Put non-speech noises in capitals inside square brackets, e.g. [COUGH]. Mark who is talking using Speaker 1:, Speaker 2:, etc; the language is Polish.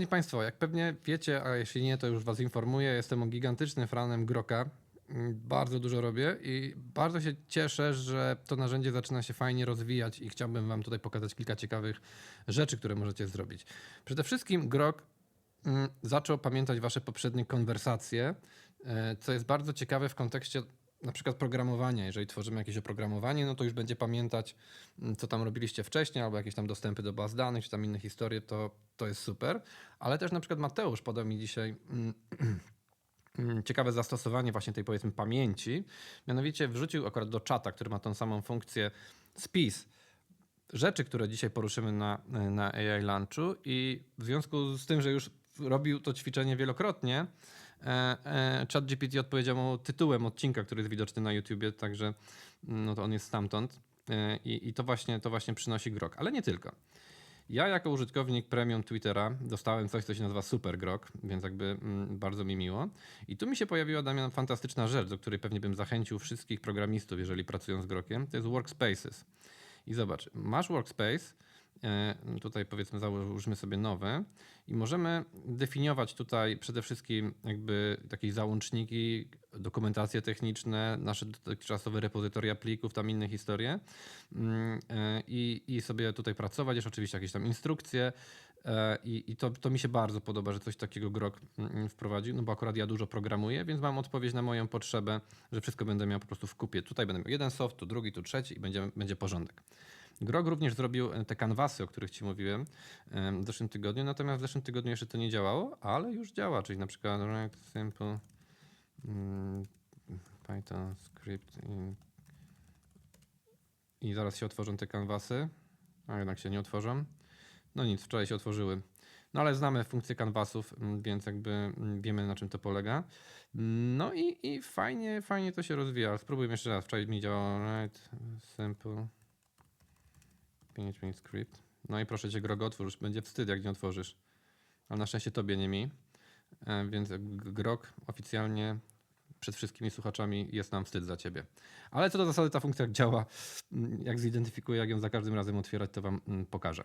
Speaker 1: Szanowni Państwo, jak pewnie wiecie, a jeśli nie, to już Was informuję, jestem gigantycznym fanem Groka. Mm, Bardzo dużo robię i bardzo się cieszę, że to narzędzie zaczyna się fajnie rozwijać i chciałbym Wam tutaj pokazać kilka ciekawych rzeczy, które możecie zrobić. Przede wszystkim Grok mm, zaczął pamiętać Wasze poprzednie konwersacje, e, co jest bardzo ciekawe w kontekście na przykład programowania. Jeżeli tworzymy jakieś oprogramowanie, no to już będzie pamiętać, mm, co tam robiliście wcześniej, albo jakieś tam dostępy do baz danych, czy tam inne historie, to, to jest super. Ale też na przykład Mateusz podał mi dzisiaj mm, [CLEARS THROAT] mm, ciekawe zastosowanie właśnie tej powiedzmy pamięci. Mianowicie wrzucił akurat do czata, który ma tą samą funkcję spis rzeczy, które dzisiaj poruszymy na, na AI Lunchu i w związku z tym, że już robił to ćwiczenie wielokrotnie, ChatGPT odpowiedział mu tytułem odcinka, który jest widoczny na YouTubie, także mm, no to on jest stamtąd E, i, i to, właśnie, to właśnie przynosi grok, ale nie tylko. Ja jako użytkownik premium Twittera dostałem coś, co się nazywa Super Grok, więc jakby mm, bardzo mi miło. I tu mi się pojawiła, Damian, fantastyczna rzecz, do której pewnie bym zachęcił wszystkich programistów, jeżeli pracują z Grokiem. To jest Workspaces. I zobacz, masz Workspace, e, tutaj powiedzmy załóżmy sobie nowe i możemy definiować tutaj przede wszystkim jakby takie załączniki, dokumentacje techniczne, nasze dotychczasowe repozytoria plików, tam inne historie Mm, e, i, i sobie tutaj pracować. Jest oczywiście jakieś tam instrukcje e, i, i to, to mi się bardzo podoba, że coś takiego Grok mm, wprowadził, no bo akurat ja dużo programuję, więc mam odpowiedź na moją potrzebę, że wszystko będę miał po prostu w kupie. Tutaj będę miał jeden soft, tu drugi, tu trzeci i będzie, będzie porządek. Grok również zrobił e, te kanwasy, o których Ci mówiłem em, w zeszłym tygodniu, natomiast w zeszłym tygodniu jeszcze to nie działało, ale już działa, czyli na przykład React Simple, mm, Python script i, i zaraz się otworzą te kanwasy, a jednak się nie otworzą. No nic, wczoraj się otworzyły. No ale znamy funkcję kanwasów, mm, więc jakby mm, wiemy na czym to polega. No i, i fajnie, fajnie to się rozwija. Spróbujmy jeszcze raz. Wczoraj mi działało right, simple. 5 minut script. No i proszę cię, Grog, otwórz. Będzie wstyd, jak nie otworzysz. Ale na szczęście tobie, nie mi. E, Więc G- Grok oficjalnie przed wszystkimi słuchaczami jest nam wstyd za ciebie. Ale co do zasady ta funkcja działa, mm, jak zidentyfikuję, jak ją za każdym razem otwierać, to wam mm, pokażę.